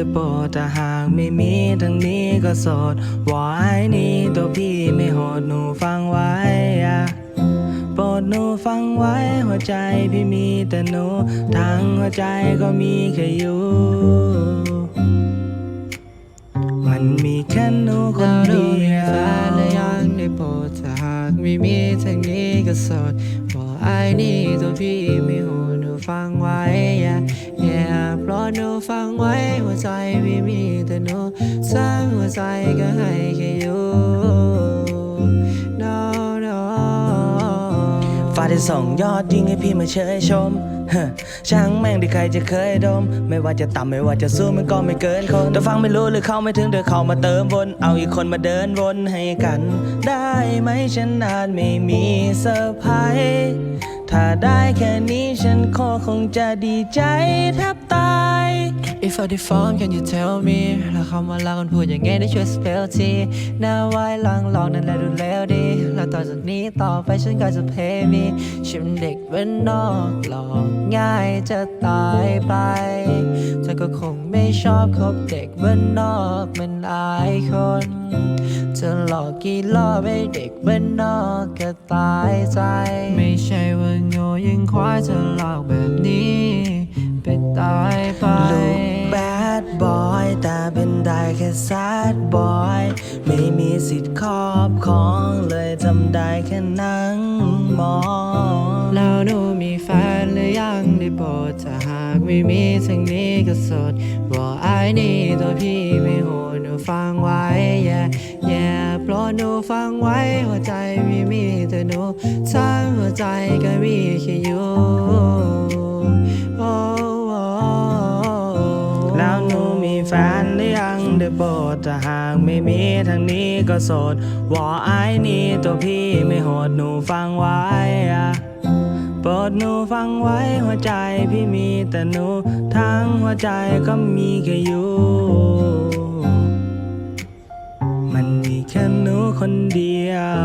ได้โปรดแต่หากไม่มีทั้งนี้ก็โสดวาไอ้นี่ตัวพี่ไม่โหดหนูฟังไว้อะโปรดหนูฟังไว้หัวใจพี่มีแต่หนู ทั้งหัวใจก็มีแค่อยู่มันมีแค่หนูคนเดียแฟนและวยังได้โปรดถ้าหากไม่มีทางนี้ก็โสดบอกไอ้นี่ตัวพี่ไม่หูหนูฟังไว้ yeah yeah ราะหนูฟังไว้หัวใจพี่มีแต่หนูทั้างหัวใจก็ให้แค่อยู่ no no ฟ้าได้ส่งยอดยิงให้พี่มาเชยชมช่างแม่งที่ใครจะเคยดม ไม่ว่าจะต่ำไม่ว่าจะสู้มันก็ไม่เกินคนแต่ฟังไม่รู้หรือเข้าไม่ถึงเดี๋ยวเข้ามาเติมวน เอาอีกคนมาเดินวนให้กัน ได้ไหมฉันอาจไม่มีเซอร์ไพรส์ ถ้าได้แค่นี้ฉันคอคงจะดีใจแทบตาย If I deform can you tell me แล้วคำว่ารักมันพูดยังไงได้ช่วย spell ทีหน้าไว้หลังหลอกนั่นแหละดูแล้วดี แล้วต่อจากนี้ต่อไปฉันก็จะ pay me ฉันเด็กเว้นนอกหลอกง่ายจะตายไป เธอก็คงไม่ชอบคบเด็กเว้นนอกมันอายคนจะหลอกกี่รอบให้เด็กเว้นนอกก็ตายใจ ไม่ใช่ว่าโง่ยังควายจะหลอกแบบนี้ บอย ไม่มีสิทธิ์ครอบครองเลยทำได้แค่นั่งมองแล้วหนูมีแฟนหรือยังได้โปรดถ้าหากไม่มีทั้งนี้ก็สดบอกไอ้นี่ตัวพี่ไม่โหดหนูฟังไว้ yeah yeah โปรดหนูฟังไว้หัวใจไม่มีแต่หนูทั้งหัวใจก็มีแค่อยู่ ถ้าหากไม่มีทางนี้ก็โสดวอไอ้นี่ตัวพี่ไม่โหดหนูฟังไว้อะโปรดหนูฟังไว้หัวใจพี่มีแต่หนู ทั้งหัวใจก็มีแค่อยู่ มันมีแค่หนูคนเดียว